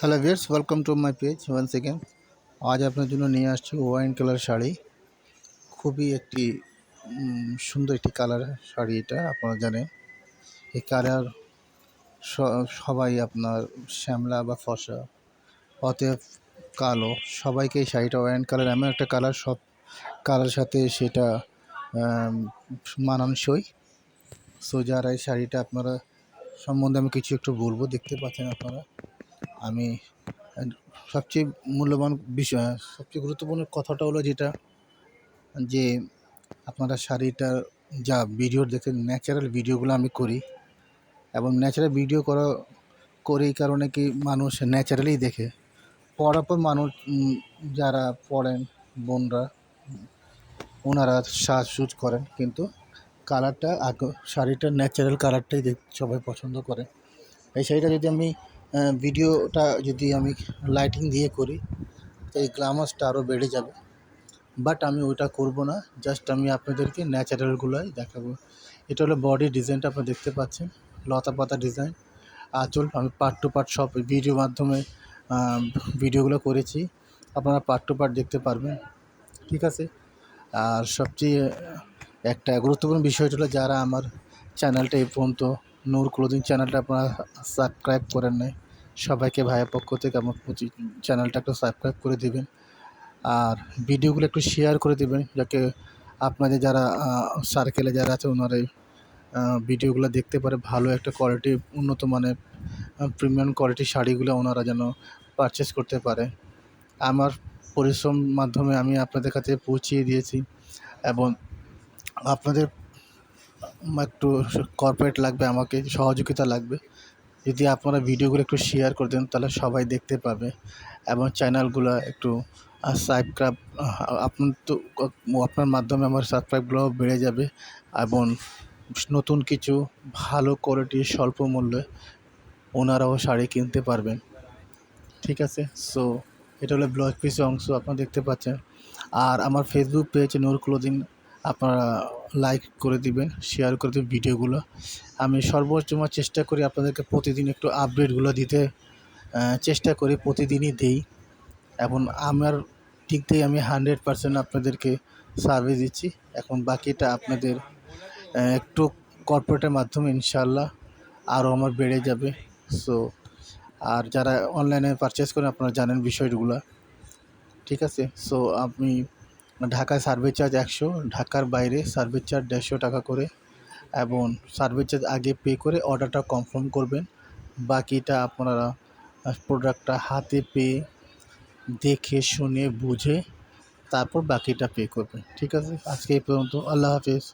Hello viewers welcome to my page one second আজ আপনার জন্য নিয়ে আসছি ওয়াইন কালার শাড়ি। খুবই একটি সুন্দর একটি কালার শাড়ি এটা, আপনারা জানেন। এই কালার সবাই আপনার শ্যামলা বা ফসা অতএব কালো, সবাইকে এই শাড়িটা ওয়াইন কালার এমন একটা কালার সব কালার সাথে সেটা মানানসই। সো যারা এই শাড়িটা আপনারা সম্বন্ধে আমি কিছু একটু বলব, দেখতে পাচ্ছেন আপনারা। আমি সবচেয়ে মূল্যবান বিষয়, সবচেয়ে গুরুত্বপূর্ণ কথাটা হলো যেটা যে আপনারা শাড়িটার যা ভিডিও দেখেন ন্যাচারাল ভিডিওগুলো আমি করি এবং ন্যাচারাল ভিডিও করা, করে এই কারণে কি মানুষ ন্যাচারালি দেখে। পড়ার পর মানুষ যারা পড়েন বোনরা, ওনারা সাজসুজ করেন কিন্তু কালারটা আগ, শাড়িটার ন্যাচারাল কালারটাই দেখ, সবাই পছন্দ করে। এই শাড়িটা যদি আমি ভিডিওটা যদি আমি লাইটিং দিয়ে করি তো এই গ্লামাসটা আরও বেড়ে যাবে। বাট আমি ওইটা করব না জাস্ট আমি আপনাদেরকে ন্যাচারালগুলোই দেখাবো। এটা হলো বডি ডিজাইনটা আপনারা দেখতে পাচ্ছেন, লতা পাতা ডিজাইন আঁচল আমি পার্ট টু পার্ট সব ভিডিও মাধ্যমে ভিডিওগুলো করেছি। আপনারা পার্ট টু পার্ট দেখতে পারবেন, ঠিক আছে? আর সবচেয়ে একটা গুরুত্বপূর্ণ বিষয়টা হলো যারা আমার চ্যানেলটা এই পর্যন্ত নূর ক্লোদিং চ্যানেলটা আপনারা সাবস্ক্রাইব করেন নাই সবাইকে ভাইয়ের পক্ষ থেকে আমার চ্যানেলটা একটু সাবস্ক্রাইব করে দিবেন। আর ভিডিওগুলো একটু শেয়ার করে দেবেন, যাতে আপনাদের যারা সার্কেলে যারা আছে ওনারা ভিডিওগুলো দেখতে পারে। ভালো একটা কোয়ালিটি উন্নত মানের প্রিমিয়াম কোয়ালিটির শাড়িগুলো ওনারা যেন পারচেস করতে পারে। আমার পরিশ্রম মাধ্যমে আমি আপনাদের কাছে পৌঁছিয়ে দিয়েছি এবং আপনাদের একটু কর্পোরেট লাগবে, আমাকে সহযোগিতা লাগবে। যদি আপনারা ভিডিওগুলো একটু শেয়ার করে দেন, তাহলে সবাই দেখতে পাবে। এবং চ্যানেলগুলো একটু সাবস্ক্রাইব আপনার তো, আপনার মাধ্যমে আমার সাবস্ক্রাইবগুলো বেড়ে যাবে এবং নতুন কিছু ভালো কোয়ালিটির স্বল্প মূল্যে ওনারাও শাড়ি কিনতে পারবেন। ঠিক আছে? সো এটা হলো ব্লগ পিসের অংশ, আপনারা দেখতে পাচ্ছেন। আর আমার ফেসবুক পেজ নূর ক্লোদিং আপনারা লাইক করে দিবেন শেয়ার করে দেবেন ভিডিওগুলো আমি সর্বোচ্চ চেষ্টা করি আপনাদেরকে প্রতিদিন একটু আপডেটগুলো দিতে চেষ্টা করি, প্রতিদিনই দেই। এবং আমার দিক থেকে আমি হান্ড্রেড পার্সেন্ট আপনাদেরকে সার্ভিস দিচ্ছি। এখন বাকিটা আপনাদের একটু কর্পোরেটের মাধ্যমে ইনশাল্লাহ আরও আমার বেড়ে যাবে। সো আর যারা অনলাইনে পারচেস করেন, আপনারা জানেন বিষয়গুলো। ঠিক আছে? সো আপনি ঢাকায় সার্ভিস চার্জ একশো, ঢাকার বাইরে সার্ভিস চার্জ দেড়শো টাকা করে এবং সার্ভিস চার্জ আগে পে করে অর্ডারটা কনফার্ম করবেন। বাকিটা আপনারা প্রোডাক্টটা হাতে পেয়ে দেখে, শুনে, বুঝে তারপর বাকিটা পে করবেন। ঠিক আছে? আজকে এই পর্যন্ত। আল্লাহ হাফিজ।